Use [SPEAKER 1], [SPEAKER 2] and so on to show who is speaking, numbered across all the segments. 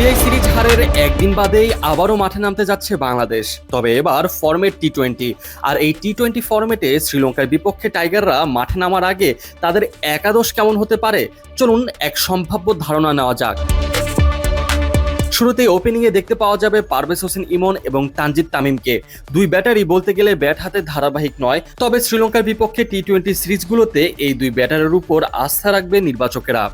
[SPEAKER 1] ODI series হারের একদিন বাদেই আবারও মাঠে নামতে যাচ্ছে বাংলাদেশ। তবে এবার ফরম্যাট টি টোয়েন্টি আর এই টি টোয়েন্টি ফরম্যাটে শ্রীলঙ্কার বিপক্ষে টাইগাররা মাঠে নামার আগে তাদের একাদশ কেমন হতে পারে? চলুন এক সম্ভাব্য ধারণা নেওয়া যাক। শুরুতেই ওপেনিংয়ে দেখতে পাওয়া যাবে পারভেজ হোসেন ইমন এবং তানজিদ তামিমকে। দুই ব্যাটারই বলতে গেলে ব্যাট হাতে ধারাবাহিক নয়, তবে শ্রীলঙ্কার বিপক্ষে টি টোয়েন্টি সিরিজগুলোতে এই দুই ব্যাটারের উপর আস্থা রাখবে নির্বাচকেরা।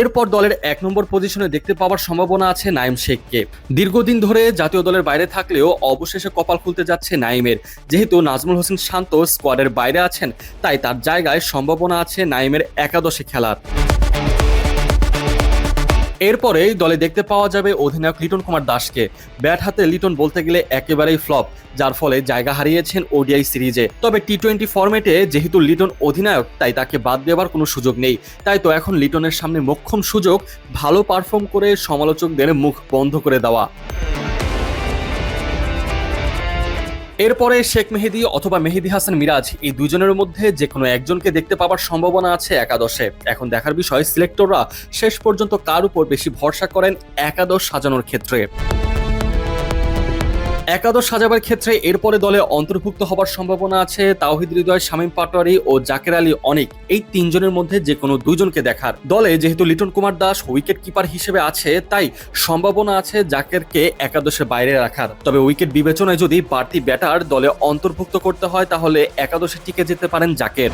[SPEAKER 1] এরপর দলের এক নম্বর পজিশনে দেখতে পাওয়ার সম্ভাবনা আছে নাইম শেখকে। দীর্ঘদিন ধরে জাতীয় দলের বাইরে থাকলেও অবশেষে কপাল খুলতে যাচ্ছে নাইমের। যেহেতু নাজমুল হোসেন শান্ত স্কোয়াডের বাইরে আছেন, তাই তার জায়গায় সম্ভাবনা আছে নাইমের একাদশে খেলার। এরপরেই দলে দেখতে পাওয়া যাবে অধিনায়ক লিটন কুমার দাসকে। ব্যাট হাতে লিটন বলতে গেলে একেবারেই ফ্লপ, যার ফলে জায়গা হারিয়েছেন ওডিআই সিরিজে। তবে টি টোয়েন্টি ফরম্যাটে যেহেতু লিটন অধিনায়ক, তাই তাকে বাদ দেওয়ার কোনো সুযোগ নেই। তাই তো এখন লিটনের সামনে মোক্ষম সুযোগ, ভালো পারফর্ম করে সমালোচকদের মুখ বন্ধ করে দেওয়া। এরপরে শেখ মেহেদি অথবা মেহেদি হাসান মিরাজ এই দুজনের মধ্যে যে কোনো একজনকে দেখতে পাওয়ার সম্ভাবনা আছে একাদশে। এখন দেখার বিষয় সিলেক্টররা শেষ পর্যন্ত কার উপর বেশি ভরসা করেন একাদশ সাজানোর ক্ষেত্রে? একাদশ সাজাবার ক্ষেত্রে এরপরে দলে অন্তর্ভুক্ত হবার সম্ভাবনা আছে। তাওহিদ হৃদয়, শামীম পাটোয়ারি ও জাকের আলী অনেক এই তিনজনের মধ্যে যে কোনো দুজনকে দেখার। দলে যেহেতু লিটন কুমার দাস উইকেট কিপার হিসেবে আছে, তাই সম্ভাবনা আছে জাকেরকে একাদশে বাইরে রাখার। তবে উইকেট বিবেচনায় যদি বাড়তি ব্যাটার দলে অন্তর্ভুক্ত করতে হয়, তাহলে একাদশে টিকে যেতে পারেন জাকের।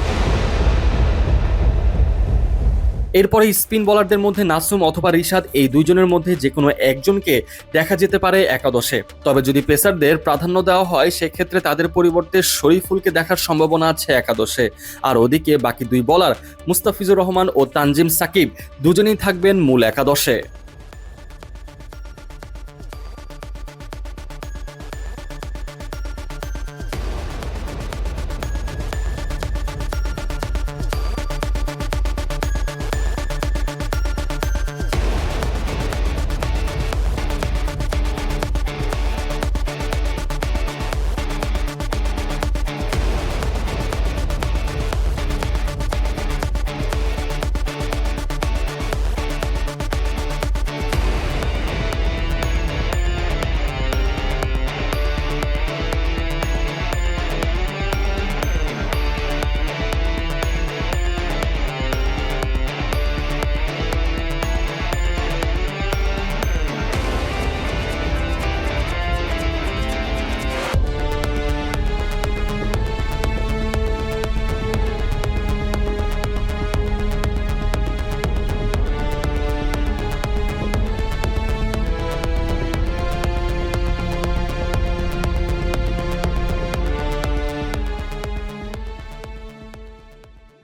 [SPEAKER 1] এরপরে স্পিন বলারদের মধ্যে নাসুম অথবা রিশাদ এই দুইজনের মধ্যে যে কোনো একজনকে দেখা যেতে পারে একাদশে। তবে যদি পেসারদের প্রাধান্য দেওয়া হয়, সেক্ষেত্রে তাদের পরিবর্তে শরীফুলকে দেখার সম্ভাবনা আছে একাদশে। আর ওদিকে বাকি দুই বলার মুস্তাফিজুর রহমান ও তানজিম সাকিব দুজনেই থাকবেন মূল একাদশে।